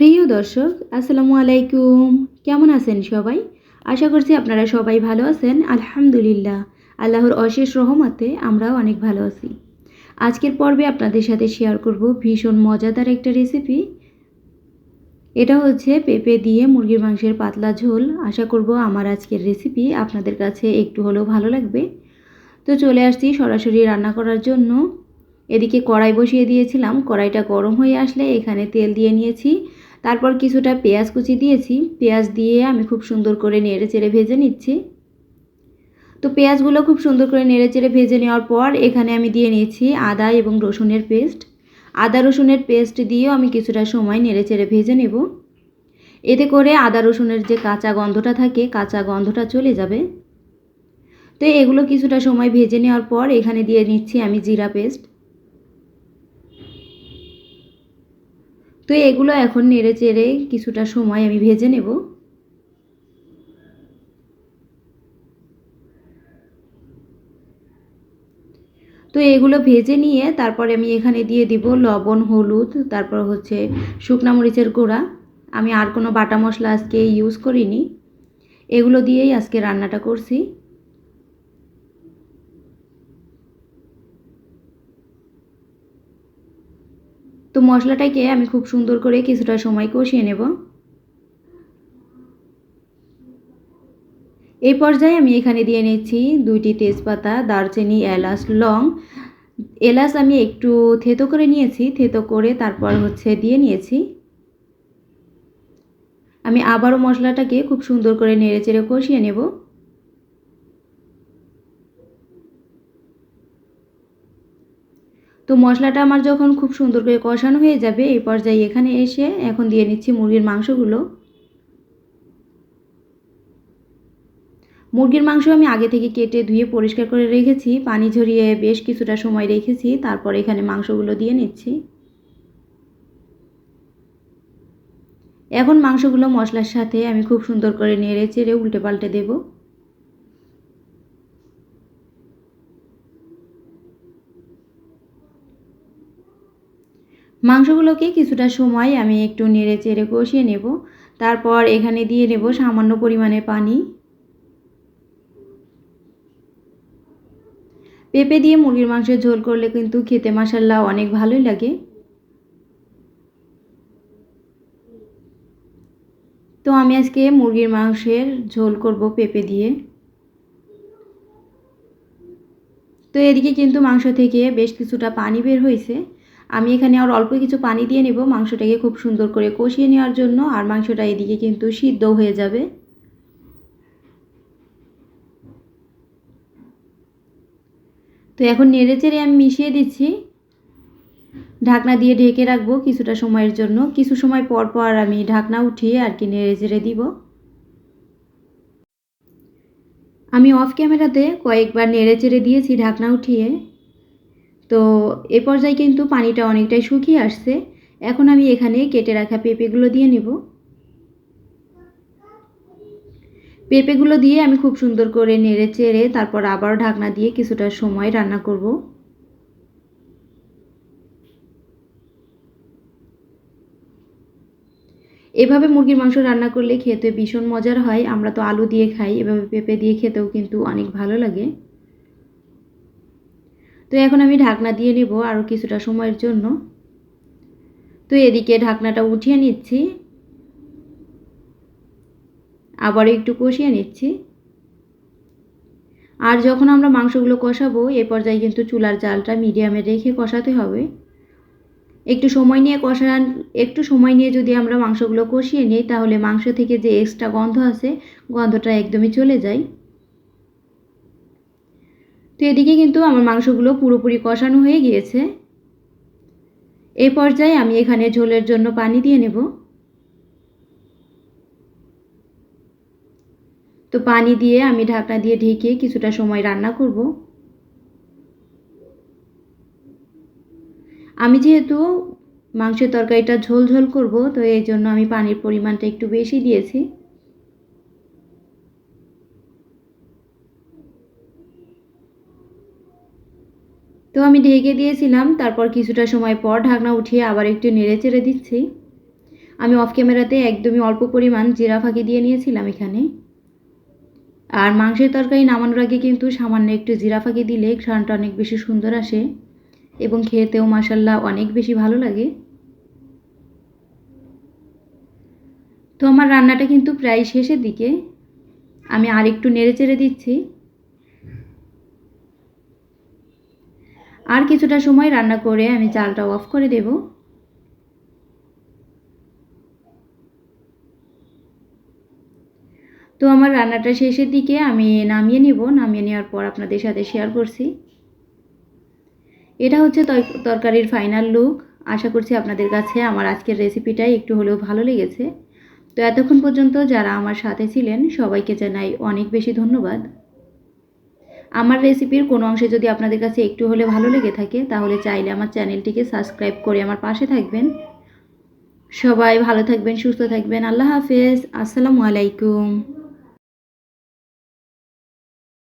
প্রিয় দর্শক, আসসালামু আলাইকুম। কেমন আছেন সবাই? আশা করছি আপনারা সবাই ভালো আছেন। আলহামদুলিল্লাহ, আল্লাহর অশেষ রহমতে আমরাও অনেক ভালো আছি। আজকের পর্বে আপনাদের সাথে শেয়ার করব ভীষণ মজাদার একটা রেসিপি এটা হচ্ছে পেঁপে দিয়ে মুরগির মাংসের পাতলা ঝোল। আশা করব আমার আজকের রেসিপি আপনাদের কাছে একটু হলেও ভালো লাগবে। তো চলে আসছি সরাসরি রান্না করার জন্য। এদিকে কড়াই বসিয়ে দিয়েছিলাম। কড়াইটা গরম হয়ে আসলে এখানে তেল দিয়ে নিয়েছি। তারপর কিছুটা পেঁয়াজ কুচি দিয়েছি। পেঁয়াজ দিয়ে আমি খুব সুন্দর করে নেড়ে চেড়ে ভেজে নিচ্ছি। তো পেঁয়াজগুলো খুব সুন্দর করে নেড়ে চেড়ে ভেজে নেওয়ার পর এখানে আমি দিয়ে নিয়েছি আদা এবং রসুনের পেস্ট। আদা, রসুনের পেস্ট দিয়েও আমি কিছুটা সময় নেড়ে চেড়ে ভেজে নেব। এতে করে আদা, রসুনের যে কাঁচা গন্ধটা থাকে, কাঁচা গন্ধটা চলে যাবে। তো এগুলো কিছুটা সময় ভেজে নেওয়ার পর এখানে দিয়ে নিচ্ছি আমি জিরা পেস্ট। তো এগুলো এখন নেড়ে চেড়ে কিছুটা সময় আমি ভেজে নেব। তো এগুলো ভেজে নিয়ে তারপরে আমি এখানে দিয়ে দিব লবণ, হলুদ, তারপর হচ্ছে শুকনা মরিচের গুঁড়া। আমি আর কোনো বাটা মশলা আজকে ইউজ করিনি। এগুলো দিয়েই আজকে রান্নাটা করছি তো মশলাটাকে আমি খুব সুন্দর করে কিছুটা সময় কষিয়ে নেব। এই পর্যায়ে আমি এখানে দিয়ে নিচ্ছি দুইটি তেজপাতা, দারচিনি, এলাচ, লং। এলাচ আমি একটু থেতো করে নিয়েছি, থেতো করে তারপর হচ্ছে দিয়ে নিয়েছি। আমি আবারও মশলাটাকে খুব সুন্দর করে নেড়ে চেড়ে কষিয়ে নেব। তো মশলাটা আমার যখন খুব সুন্দর করে কষানো হয়ে যাবে, এই পর্যায়ে এখানে এসে এখন দিয়ে নিচ্ছি মুরগির মাংসগুলো। মুরগির মাংস আমি আগে থেকে কেটে ধুয়ে পরিষ্কার করে রেখেছি, পানি ঝরিয়ে বেশ কিছুটা সময় রেখেছি, তারপর এখানে মাংসগুলো দিয়ে নিচ্ছি। এখন মাংসগুলো মশলার সাথে আমি খুব সুন্দর করে নেড়ে চেড়ে উল্টে পাল্টে দেবো। মাংসগুলোকে কিছুটা সময় আমি একটু নেড়ে চেড়ে কষিয়ে নেব। তারপর এখানে দিয়ে নেব সামান্য পরিমাণে পানি। পেঁপে দিয়ে মুরগির মাংসের ঝোল করলে কিন্তু খেতে মশাল্লা অনেক ভালোই লাগে। তো আমি আজকে মুরগির মাংসের ঝোল করব পেঁপে দিয়ে। তো এদিকে কিন্তু মাংস থেকে বেশ কিছুটা পানি বের হয়েছে। আমি এখানে আর অল্প কিছু পানি দিয়ে নেব, মাংসটাকে খুব সুন্দর করে কষিয়ে নেওয়ার জন্য, আর মাংসটা এদিকে কিন্তু সিদ্ধ হয়ে যাবে। তো এখন নেড়ে চেড়ে আমি মিশিয়ে দিচ্ছি। ঢাকনা দিয়ে ঢেকে রাখব কিছুটা সময়ের জন্য। কিছু সময় পর পর আমি ঢাকনা উঠিয়ে আর কি নেড়ে চেড়ে দিব। আমি অফ ক্যামেরাতে কয়েকবার নেড়ে চেড়ে দিয়েছি ঢাকনা উঠিয়ে। তো এ পর্যায়ে কিন্তু পানিটা অনেকটাই শুকিয়ে আসছে। এখন আমি এখানে কেটে রাখা পেঁপেগুলো দিয়ে নেব। পেঁপেগুলো দিয়ে আমি খুব সুন্দর করে নেড়ে চেড়ে তারপর আবার ঢাকনা দিয়ে কিছুটা সময় রান্না করব। এভাবে মুরগির মাংস রান্না করলে খেতে ভীষণ মজার হয়। আমরা তো আলু দিয়ে খাই, এভাবে পেঁপে দিয়ে খেতেও কিন্তু অনেক ভালো লাগে। তো এখন আমি ঢাকনা দিয়ে নেব আরও কিছুটা সময়ের জন্য। তো এদিকে ঢাকনাটা উঠিয়ে নিচ্ছি। আবার একটু কষিয়ে নিচ্ছি। আর যখন আমরা মাংসগুলো কষাবো, এ পর্যায়ে কিন্তু চুলার জালটা মিডিয়ামে রেখে কষাতে হবে। একটু সময় নিয়ে কষান, একটু সময় নিয়ে যদি আমরা মাংসগুলো কষিয়ে নিই, তাহলে মাংস থেকে যে এক্সট্রা গন্ধ আছে, গন্ধটা একদমই চলে যায়। তো এদিকে কিন্তু আমার মাংসগুলো পুরোপুরি কষানো হয়ে গিয়েছে। এই পর্যায়ে আমি এখানে ঝোলের জন্য পানি দিয়ে নেব। তো পানি দিয়ে আমি ঢাকনা দিয়ে ঢেকে কিছুটা সময় রান্না করব। আমি যেহেতু মাংসের তরকারিটা ঝোল ঝোল করব, তো এই জন্য আমি পানির পরিমাণটা একটু বেশি দিয়েছি। তো আমি ঢেকে দিয়েছিলাম, তারপর কিছুটা সময় পর ঢাকনা উঠিয়ে আবার একটু নেড়ে চেড়ে দিচ্ছি। আমি অফ ক্যামেরাতে একদমই অল্প পরিমাণ জিরা ফাঁকি দিয়ে নিয়েছিলাম এখানে। আর মাংসের তরকারি নামানোর আগে কিন্তু সামান্য একটু জিরা ফাঁকি দিলে ঘ্রাণটা অনেক বেশি সুন্দর আসে এবং খেতেও মাসাল্লাহ অনেক বেশি ভালো লাগে। তো আমার রান্নাটা কিন্তু প্রায় শেষের দিকে। আমি আর একটু নেড়ে চেড়ে দিচ্ছি। আর কিছুটা সময় রান্না করে আমি চালটা অফ করে দেব। তো আমার রান্নাটা শেষের দিকে আমি নামিয়ে নিব। নামিয়ে নেওয়ার পর আপনাদের সাথে শেয়ার করছি। এটা হচ্ছে তরকারির ফাইনাল লুক আশা করছি আপনাদের কাছে আমার আজকের রেসিপিটাই একটু হলেও ভালো লেগেছে। তো এতক্ষণ পর্যন্ত যারা আমার সাথে ছিলেন, সবাইকে জানাই অনেক বেশি ধন্যবাদ। আমার রেসিপির কোনো অংশে যদি আপনাদের কাছে একটু হলে ভালো লেগে থাকে, তাহলে চাইলে আমার চ্যানেলটিকে সাবস্ক্রাইব করে আমার পাশে থাকবেন। সবাই ভালো থাকবেন, সুস্থ থাকবেন। আল্লাহ হাফেজ। আসসালামু আলাইকুম।